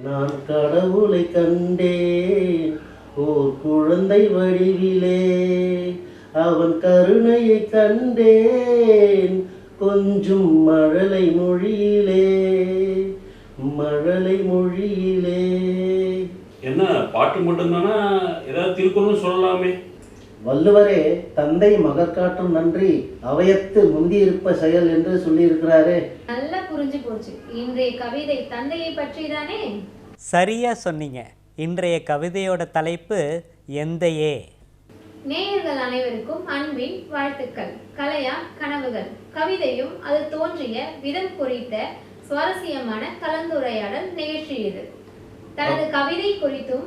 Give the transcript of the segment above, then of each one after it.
நான் கடவுளை கண்டேன் ஓர் குழந்தை வடிவிலே. அவன் கருணையை கண்டேன் கொஞ்சம் மழலை மொழியிலே. மழலை மொழியிலே. என்ன பாட்டு மட்டும்தானா? ஏதாவது திருக்குறளும் சொல்லலாமே. வள்ளுவரே தந்தை மகற்காட்டும் நன்றி அவையத்து முந்தியிருப்ப செயல் என்று சொல்லியிருக்கிறாரே. புரிஞ்சு போச்சு. இன்றைய கவிதை தந்தையை பற்றி தானே சரியா சொன்னீங்க. இன்றைய கவிதையோட தலைப்பு எந்தையே. நேயர்கள் அனைவருக்கும் அன்பின் வாழ்த்துக்கள். கலையா கனவுகள். கவிதையும் அது தோன்றிய விதம் குறித்த சுவாரஸ்யமான கலந்துரையாடல் நிகழ்ச்சி இது. தனது கவிதை குறித்தும்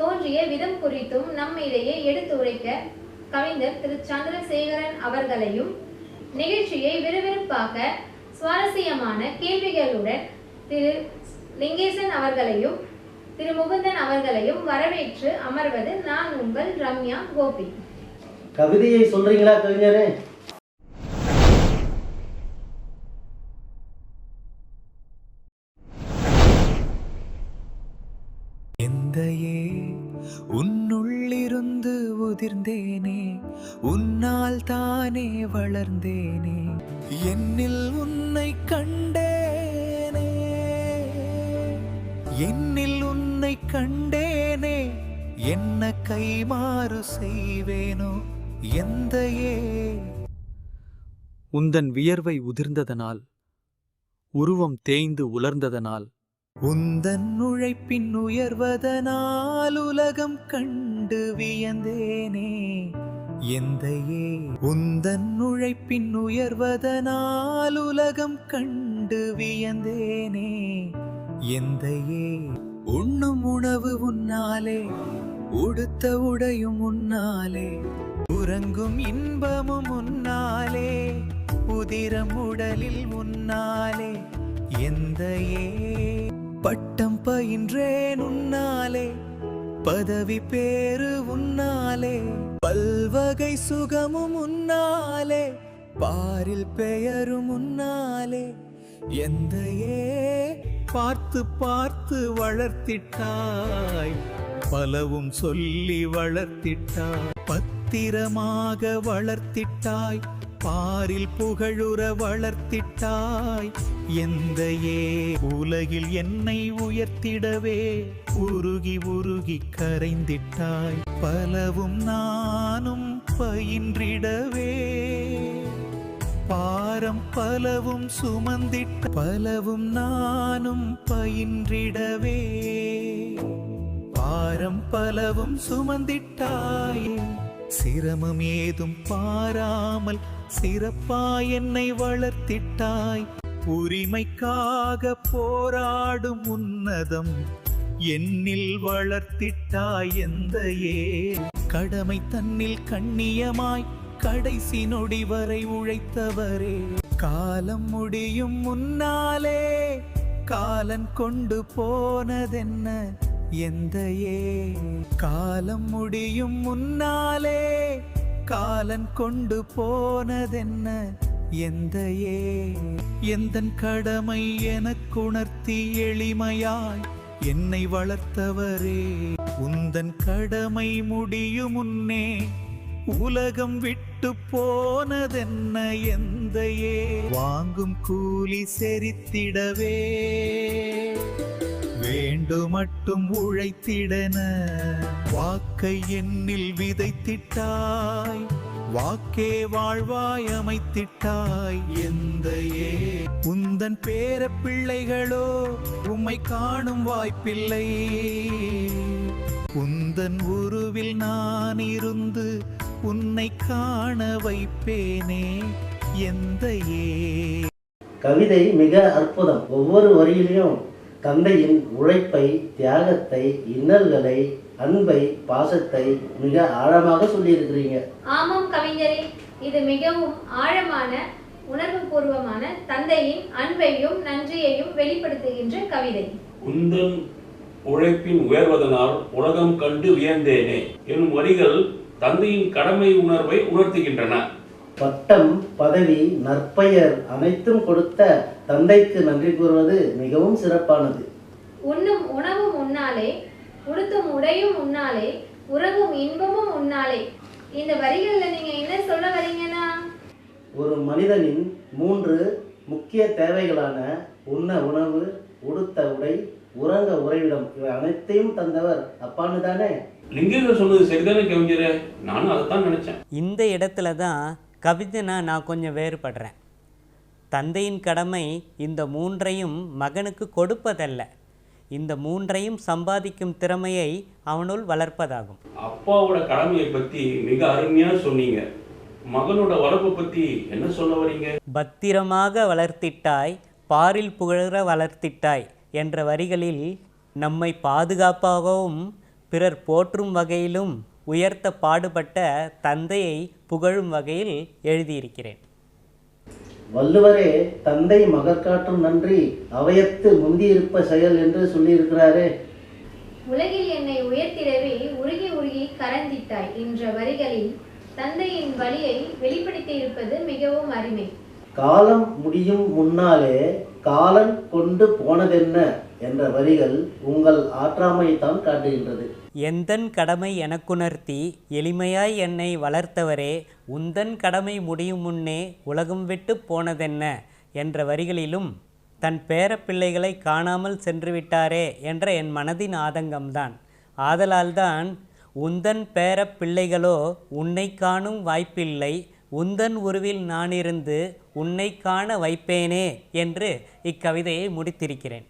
தோன்றிய விதம் குறித்தும் நம்மிடையே எடுத்துரைக்க கவிஞர் திரு. சந்திரசேகரன் அவர்களையும் நிகழ்ச்சியை விறுவிறுப்பாக சுவாரஸ்யமான கேள்விகளுடன் திரு லிங்கேசன் அவர்களையும் திரு முகுந்தன் அவர்களையும் வரவேற்று அமர்வது நான் உங்கள் ரம்யா கோபி. கவிதையை சொல்றீங்களா கவிஞரே? எந்தையே உன்னுள்ளிருந்து உதிர்ந்தேனே உன்னால் தானே வளர்ந்தேனே என்னில் உன்னை கண்டேனே. என்னில் உன்னை கண்டேனே என்ன கைமாறு செய்வேனோ எந்தையே. உந்தன் வியர்வை உதிர்ந்ததனால் உருவம் தேய்ந்து உலர்ந்ததனால் உந்தன் உழைப்பின் உயர்வதனால் உலகம் கண்டு வியந்தேனே. எந்தையே உந்தன் உழைப்பின் உயர்வதனால் உலகம் கண்டு வியந்தேனே. எந்தையே உண்ணும் உணவு உன்னாலே உடுத்த உடையும் உன்னாலே உறங்கும் இன்பமும் உன்னாலே உதிரம் உடலில் உன்னாலே எந்தையே பட்டம் பயின்றேன் உன்னாலே பதவி பேரு உன்னாலே பல்வகை சுகமும் உன்னாலே பாரில் பெயரும் உன்னாலே எந்தையே பார்த்து பார்த்து வளர்த்திட்டாய் பலவும் சொல்லி வளர்த்திட்டாய் பத்திரமாக வளர்த்திட்டாய் பாரில் புகழுற வளர்த்திட்டாய். எந்தையே உலகில் என்னை உயர்த்திடவே. உருகி உருகி கரைந்திட்டாய். பலவும் நானும் பயின்றிடவே. பாரம் பலவும் சுமந்திட்ட பலவும் நானும் பயின்றிடவே. பாரம் பலவும் சுமந்திட்டாயே. சிரமம் ஏதும் பாராமல் சிறப்பா என்னை வளர்த்திட்டாய். உரிமைக்காக போராடும் உன்னதம் என்னில் வளர்த்திட்டாய் எந்தையே. கடமை தன்னில் கண்ணியமாய் கடைசி நொடி வரை உழைத்தவரே. காலம் முடியும் முன்னாலே காலன் கொண்டு போனதென்ன? எந்தையே காலம் முடியும் முன்னாலே காலன் கொண்டு போனதென்ன? எந்தையே எந்தன் கடமை எனக்குணர்த்தி எளிமையாய் என்னை வளர்த்தவரே உந்தன் கடமை முடியும் முன்னே உலகம் விட்டு போனதென்ன? எந்தையே வாங்கும் கூலி செரித்திடவே. வேண்டு மட்டும் உழைத்திடன. வாக்கை என்னில் விதைத்திட்டாய். வாக்கே வாழ்வாய் அமைத்திட்டாய். எந்தையே உந்தன் பேர பிள்ளைகளோ உம்மை காணும் வாய்ப்பில்லை. உந்தன் உருவில் நான் இருந்து உன்னை காண வைப்பேனே. எந்தையே கவிதை மிக அற்புதம். ஒவ்வொரு வரியிலையும் தந்தையின் உழைப்பை தியாகத்தை இன்னல்களை அன்பை பாசத்தை மிக ஆழமாக சொல்லியிருக்கிறீங்க. ஆமாம் கவிஞரே இது மிகவும் ஆழமான உணர்வுபூர்வமான தந்தையின் அன்பையும் நன்றியையும் வெளிப்படுத்துகின்ற கவிதை. உந்தன் உழைப்பின் உயர்வதனால் உலகம் கண்டு வியந்தேனே எனும் வரிகள் தந்தையின் கடமை உணர்வை உணர்த்துகின்றன. பட்டம் பதவி நற்பெயர் அனைத்தும் கொடுத்த தந்தைக்கு நன்றி கூறுவது மிகவும் சிறப்பானது. உண்ணும் உணவும் உன்னாலே உடுத்தும் உடையும் உன்னாலே உறவும் இன்பமும் உன்னாலே. இந்த வரிகள்ல நீங்க என்ன சொல்ல வரீங்கன்னா? ஒரு மனிதனின் மூன்று முக்கிய தேவைகளான உண்ண உணவு உடுத்த உடை உறங்க உறைவிடம் இவை அனைத்தையும் தந்தவர் அப்பான்னு தானே? லிங்கேந்திர சொன்னது சரிதானே கவிஞரே. நானும் அதைத்தான் நினைச்சேன். இந்த இடத்துல தான் கவிஞனா நான் கொஞ்சம் வேறுபடுறேன். தந்தையின் கடமை இந்த மூன்றையும் மகனுக்கு கொடுப்பதல்ல. இந்த மூன்றையும் சம்பாதிக்கும் திறமையை அவனுள் வளர்ப்பதாகும். அப்பாவோட கடமையை பத்தி மிக அருமையா சொன்னீங்க. மகனோட வளர்ப்பை பத்தி என்ன சொல்ல வரீங்க? பத்திரமாக வளர்த்திட்டாய் பாரில் புகழ வளர்த்திட்டாய் என்ற வரிகளில் நம்மை பாதுகாப்பாகவும் பிறர் போற்றும் வகையிலும் உயர்த்த பாடுபட்ட தந்தையை புகழும் வகையில் எழுதியிருக்கிறேன். வள்ளுவரே தந்தை மகற்காற்றும் நன்றி அவையத்து முந்தியிருப்ப செயல் என்று சொல்லியிருக்கிறாரே. உலகில் என்னை உயர்த்திடவே உருகி உருகி கரந்திட்டாய் என்ற வரிகளில் தந்தையின் வழியை வெளிப்படுத்தியிருப்பது மிகவும் அருமை. காலம் முடியும் முன்னாலே காலன் கொண்டு போனதென்ன? என்ற வரிகள் உங்கள் ஆற்றாமையைத்தான் காட்டுகின்றது. எந்தன் கடமை எனக்குணர்த்தி எளிமையாய் என்னை வளர்த்தவரே உந்தன் கடமை முடியும் முன்னே உலகம் விட்டு போனதென்ன? என்ற வரிகளிலும் தன் பேரப்பிள்ளைகளை காணாமல் சென்று விட்டாரே என்ற என் மனதின் ஆதங்கம்தான். ஆதலால்தான் உந்தன் பேரப்பிள்ளைகளோ உன்னை காணும் வாய்ப்பில்லை உந்தன் உருவில் நானிருந்து உன்னை காண வைப்பேனே என்று இக்கவிதையை முடித்திருக்கிறேன்.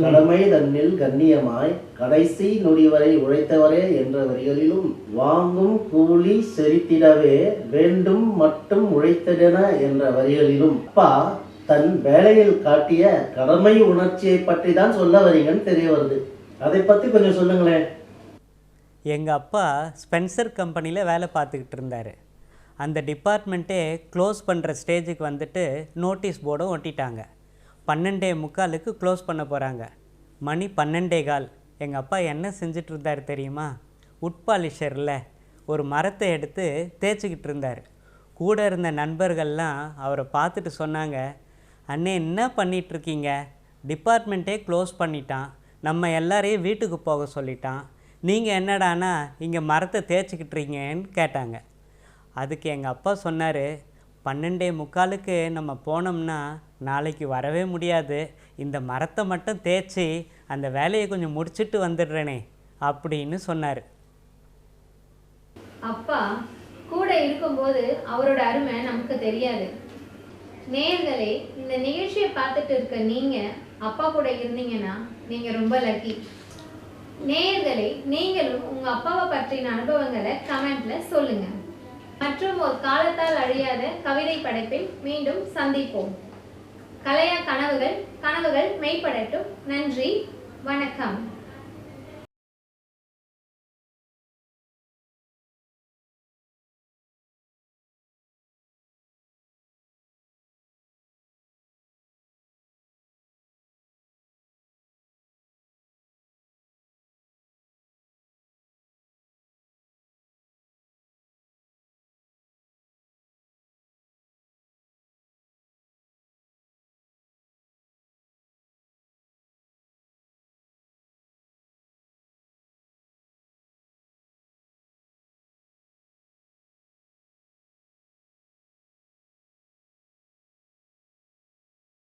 கடமை தன்னில் கண்ணியமாய் கடைசி நொடிவரை உழைத்தவரே என்ற வரிகளிலும் வாங்கும் கூலி செரித்திடவே வேண்டும் மட்டும் உழைத்ததென என்ற வரிகளிலும். அப்பா தன் வேலையில் காட்டிய கடமை உணர்ச்சியை பற்றி தான் சொல்ல வரீங்கன்னு தெரிய வருது. அதை பற்றி கொஞ்சம் சொல்லுங்களேன். எங்கள் அப்பா ஸ்பென்சர் கம்பெனியில் வேலை பார்த்துக்கிட்டு இருந்தார். அந்த டிபார்ட்மெண்ட்டே க்ளோஸ் பண்ணுற ஸ்டேஜுக்கு வந்துட்டு நோட்டீஸ் போர்டும் ஒட்டிட்டாங்க. பன்னெண்டே முக்காலுக்கு க்ளோஸ் பண்ண போகிறாங்க மணி பன்னெண்டே கால். எங்கள் அப்பா என்ன செஞ்சிட்டு இருந்தார் தெரியுமா உட்பாலிஷரில் ஒரு மரத்தை எடுத்து தேய்ச்சிக்கிட்டு இருந்தார். கூட இருந்த நண்பர்கள்லாம் அவரை பார்த்துட்டு சொன்னாங்க அண்ணே என்ன பண்ணிகிட்ருக்கீங்க டிபார்ட்மெண்ட்டே க்ளோஸ் பண்ணிட்டான். நம்ம எல்லாரையும் வீட்டுக்கு போக சொல்லிட்டான். நீங்கள் என்னடானா இங்கே மரத்தை தேய்ச்சிக்கிட்டுறீங்கன்னு கேட்டாங்க. அதுக்கு எங்கள் அப்பா சொன்னார் பன்னெண்டே முக்காலுக்கு நம்ம போனோம்னா நாளைக்கு வரவே முடியாது. இந்த மரத்தை மட்டும் தேய்ச்சி அந்த வேலையை கொஞ்சம் முடிச்சுட்டு வந்துடுறேனே அப்படின்னு சொன்னார். அப்பா கூட இருக்கும்போது அவரோட அருமை நமக்கு தெரியாது. நேயர்களே இந்த நிகழ்ச்சியை பார்த்துட்டு இருக்க நீங்க அப்பா கூட இருந்தீங்கன்னா நீங்க ரொம்ப லக்கி நேயர்களே நீங்களும் உங்க அப்பாவை பற்றின அனுபவங்களை கமெண்ட்ல சொல்லுங்க. ஒரு காலத்தால் அழியாத கவிதை படைப்பில் மீண்டும் சந்திப்போம். கலையா கனவுகள் கனவுகள் மெய்ப்படட்டும். நன்றி வணக்கம்.